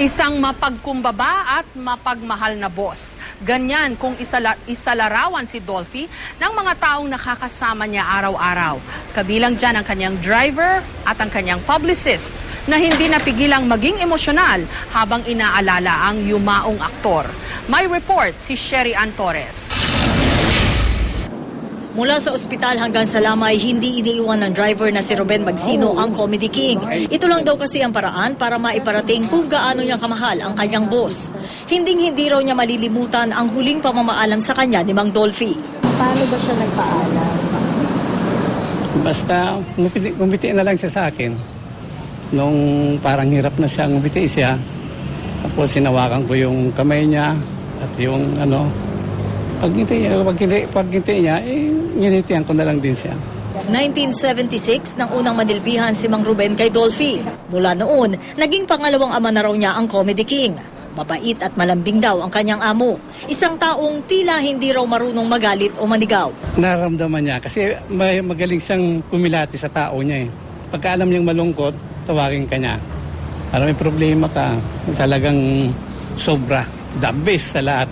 Isang mapagkumbaba at mapagmahal na boss. Ganyan kung isala, isalarawan si Dolphy ng mga taong nakakasama niya araw-araw. Kabilang dyan ang kanyang driver at ang kanyang publicist na hindi napigilang maging emosyonal habang inaalala ang yumaong aktor. May report si Sherry Ann Torres. Mula sa ospital hanggang sa lamay, hindi iniiwan ng driver na si Ruben Magsino ang Comedy King. Ito lang daw kasi ang paraan para maiparating kung gaano niya kamahal ang kanyang boss. Hinding-hindi raw niya malilimutan ang huling pamamaalam sa kanya ni Mang Dolphy. Paano ba siya nagpaalam? Basta ngumiti, ngumiti na lang siya sa akin. Nung parang hirap na siya, ngumiti siya. Tapos sinawakan ko yung kamay niya at yung ano. Pag ngiti, pag ngiti, pag ngiti niya, eh, nginitian ko na lang din siya. 1976 nang unang manilbihan si Mang Ruben kay Dolphy. Mula noon, naging pangalawang ama na raw niya ang Comedy King. Mabait at malambing daw ang kanyang amo. Isang taong tila hindi raw marunong magalit o manigaw. Nararamdaman niya kasi may magaling siyang kumilati sa tao niya eh. Pagka alam niyang malungkot, tawagin ka niya. Para may problema ka, talagang sobra. The best sa lahat.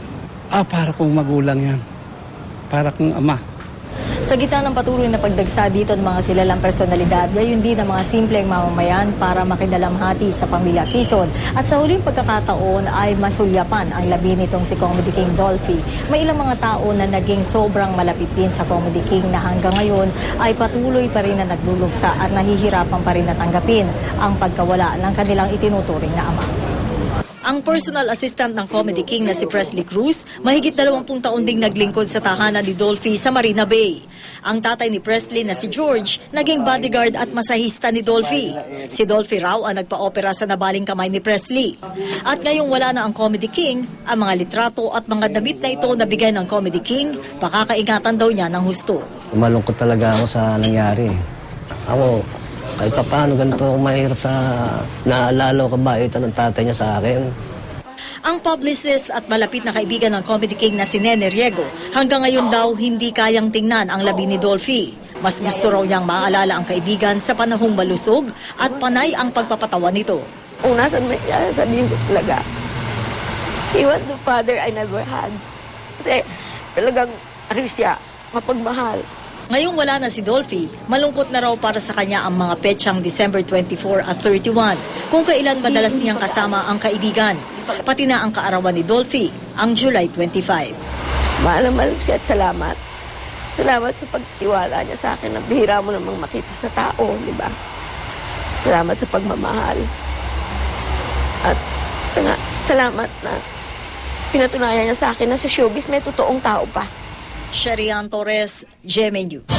Ah, para kong magulang yan. Para kong ama. Sa gitna ng patuloy na pagdagsa dito ng mga kilalang personalidad, gayon din ang mga simpleng mamamayan para makidalamhati sa pamilya Quezon. At sa huling pagkakataon ay masulyapan ang labi nitong si Comedy King Dolphy. May ilang mga tao na naging sobrang malapit din sa Comedy King na hanggang ngayon ay patuloy pa rin na naglulugsa at nahihirapan pa rin na tanggapin ang pagkawala ng kanilang itinuturing na ama. Ang personal assistant ng Comedy King na si Presley Cruz, mahigit 20 taon ding naglingkod sa tahanan ni Dolphy sa Marina Bay. Ang tatay ni Presley na si George, naging bodyguard at masahista ni Dolphy. Si Dolphy raw ang nagpa-opera sa nabaling kamay ni Presley. At ngayong wala na ang Comedy King, ang mga litrato at mga damit na ito na bigay ng Comedy King, pakakaingatan daw niya ng husto. Malungkot talaga ako sa nangyari. Ako, kahit pa paano ganito ako mahirap sa naalala ko kabaitan ng tatay niya sa akin. Ang publicist at malapit na kaibigan ng Comedy King na si Nene Riego, hanggang ngayon daw hindi kayang tingnan ang labi ni Dolphy. Mas gusto raw niyang maalala ang kaibigan sa panahong malusog at panay ang pagpapatawa nito. kung nasan man siya, sabihin ko talaga, he was the father I never had. Kasi talagang, ano siya, mapagmahal. Ngayong wala na si Dolphy, malungkot na raw para sa kanya ang mga petsang December 24 at 31, kung kailan madalas niyang kasama ang kaibigan. Pati na ang kaarawan ni Dolphy, ang July 25. Mahal na mahal ko siya at salamat. Salamat sa pagtiwala niya sa akin na bihira mo namang makita sa tao, di ba? Salamat sa pagmamahal. At nga, salamat na pinatunayan niya sa akin na sa showbiz may totoong tao pa. Sherian Torres, GMA News.